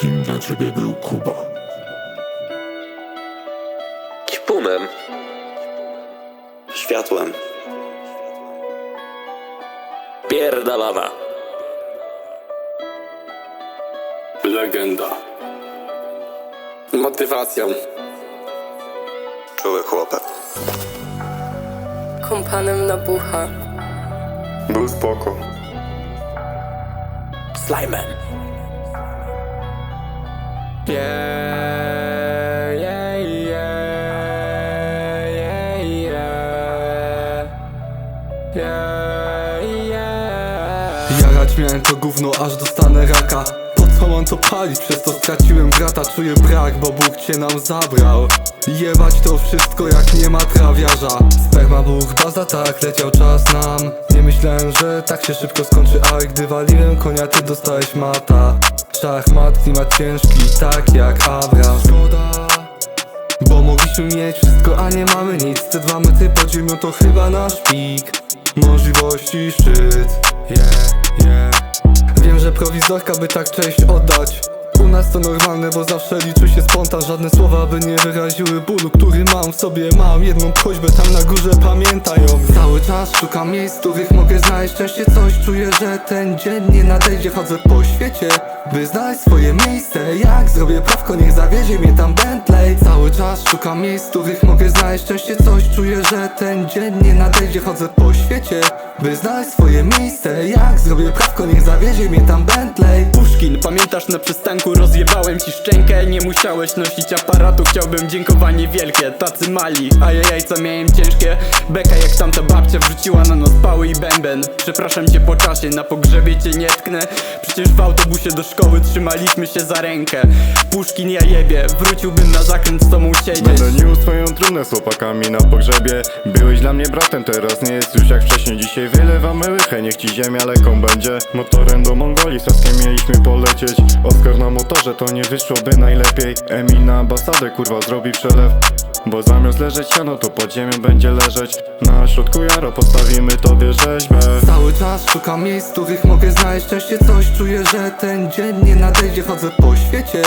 Kim dla ciebie był Kuba? Kipunem. Światłem. Pierdalana. Legenda. Motywacją. Czuły chłopak. Kompanem na bucha. Był spoko. Slimen. Yeah, yeah, yeah, yeah, yeah. Jarać miałem to gówno aż dostanę raka co mam to palić? Przez to straciłem brata Czuję brak, bo Bóg cię nam zabrał. Jebać to wszystko jak nie ma trawiarza. Sperma Bóg, baza tak, leciał czas nam. Nie myślałem, że tak się szybko skończy A gdy waliłem konia, ty dostałeś mata. Szachmat, klimat ciężki, tak jak Abraham Szkoda bo mogliśmy mieć wszystko, a nie mamy nic. Te dwa metry pod ziemią to chyba nasz pik. Możliwości szczyt Yeah, yeah Wiem, że prowizorka by tak cześć oddać u nas to normalne, bo zawsze liczy się spontan. Żadne słowa by nie wyraziły bólu, który mam w sobie. Mam jedną prośbę, tam na górze pamiętają mnie. Cały czas szukam miejsc, których mogę znaleźć szczęście. Coś czuję, że ten dzień nie nadejdzie. Chodzę po świecie, by znaleźć swoje miejsce. Jak zrobię prawko, niech zawiezie mnie tam Bentley. Cały czas szukam miejsc, których mogę znaleźć szczęście. Coś czuję, że ten dzień nie nadejdzie. Chodzę po świecie, by znaleźć swoje miejsce. Jak zrobię prawko, niech zawiezie mnie tam Bentley. Puszkin, pamiętasz na przystanku rozjebałem ci szczękę Nie musiałeś nosić aparatu, chciałbym dziękowanie wielkie Tacy mali, a ja jajca miałem ciężkie. Beka jak tamta babcia wrzuciła na nos pały i bęben. Przepraszam cię po czasie, na pogrzebie cię nie tknę. Przecież w autobusie do szkoły trzymaliśmy się za rękę. Puszkin ja jebie, wróciłbym na zakręt z tobą siedzieć. Będę niósł swoją trumnę z chłopakami na pogrzebie. Byłeś dla mnie bratem, teraz nie jest już jak wcześniej. Dzisiaj wylewamy łychę, niech ci ziemia leką będzie. Motorem do Mongolii, saskiem mieliśmy polecieć. Oskar na motorze, to nie wyszłoby najlepiej. Emi na ambasadę, kurwa zrobi przelew. Bo zamiast leżeć siano, to pod ziemią będzie leżeć. Na środku jaro postawimy tobie rzeźbę. Cały czas szukam miejsc, w których mogę znaleźć szczęście. Coś czuję, że ten dzień nie nadejdzie Chodzę po świecie,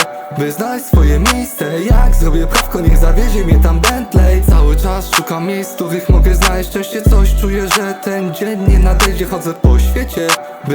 znaleźć swoje miejsce Jak zrobię prawko, niech zawiezie mnie tam Bentley. Cały czas szukam miejsc, w których mogę znaleźć. Szczęście Coś czuję, że ten dzień nie nadejdzie Chodzę po świecie,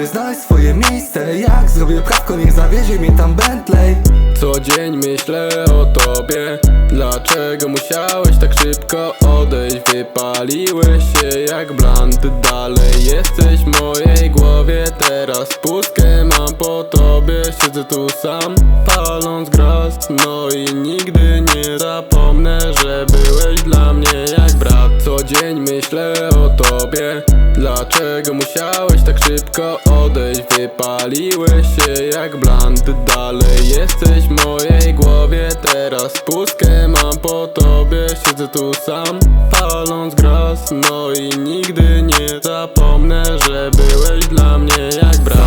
znaleźć swoje miejsce Jak zrobię prawko, niech zawiezie mnie tam Bentley. Co dzień myślę o tobie. Dlaczego musiałeś tak szybko odejść? Wypaliłeś się jak bland Dalej jesteś w mojej głowie. Teraz pustkę mam po tobie Siedzę tu sam, paląc gras. No i nigdy nie zapomnę Że byłeś dla mnie jak brat. Co dzień myślę o tobie. Dlaczego musiałeś tak szybko odejść? Wypaliłeś się jak bland Dalej jesteś w mojej głowie. Teraz pustkę mam po tobie. Siedzę tu sam, paląc gras. No i nigdy nie zapomnę Że byłeś dla mnie jak brat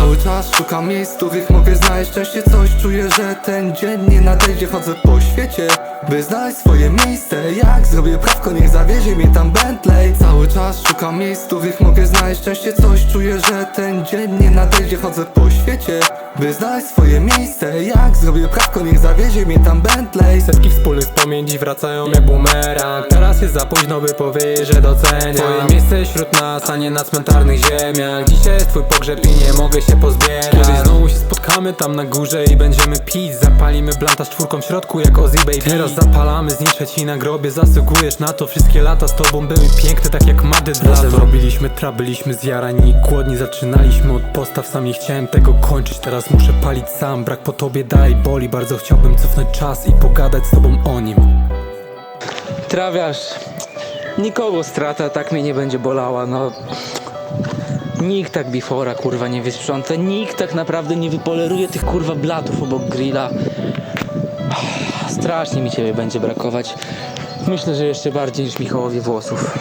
szukam miejsc, których mogę znaleźć. Szczęście Coś czuję, że ten dzień nie nadejdzie. Chodzę po świecie, by znaleźć swoje miejsce. Jak zrobię prawko, niech zawiezie mnie tam Bentley. Cały czas szukam miejsc, których mogę znaleźć. Szczęście Coś czuję, że ten dzień nie nadejdzie. Chodzę po świecie, by znaleźć swoje miejsce. Jak zrobię prawko, niech zawiezie mnie tam Bentley. Setki wspólnych wspomnień wracają jak bumerang. Teraz jest za późno by powiedzieć, że doceniam Twoje miejsce wśród nas, a nie na cmentarnych ziemiach. Dzisiaj jest twój pogrzeb i nie mogę się pozbierać spotkamy tam na górze i będziemy pić. Zapalimy blanta z czwórką w środku jak Ozzy Baby. Teraz zapalamy, zniszczę ci na grobie. Zasługujesz na to, wszystkie lata z tobą były piękne Tak jak Madryt Razem robiliśmy trap, byliśmy zjarani i głodni. Zaczynaliśmy od postaw, sam nie chciałem tego kończyć. Teraz muszę palić sam, brak po tobie dalej boli. Bardzo chciałbym cofnąć czas i pogadać z tobą o nim. Trawiarz, nikogo strata tak mnie nie będzie bolała, no. Nikt tak bifora kurwa nie wysprząta, nikt tak naprawdę nie wypoleruje tych kurwa blatów obok grilla. Strasznie mi ciebie będzie brakować. Myślę, że jeszcze bardziej niż Michałowi włosów.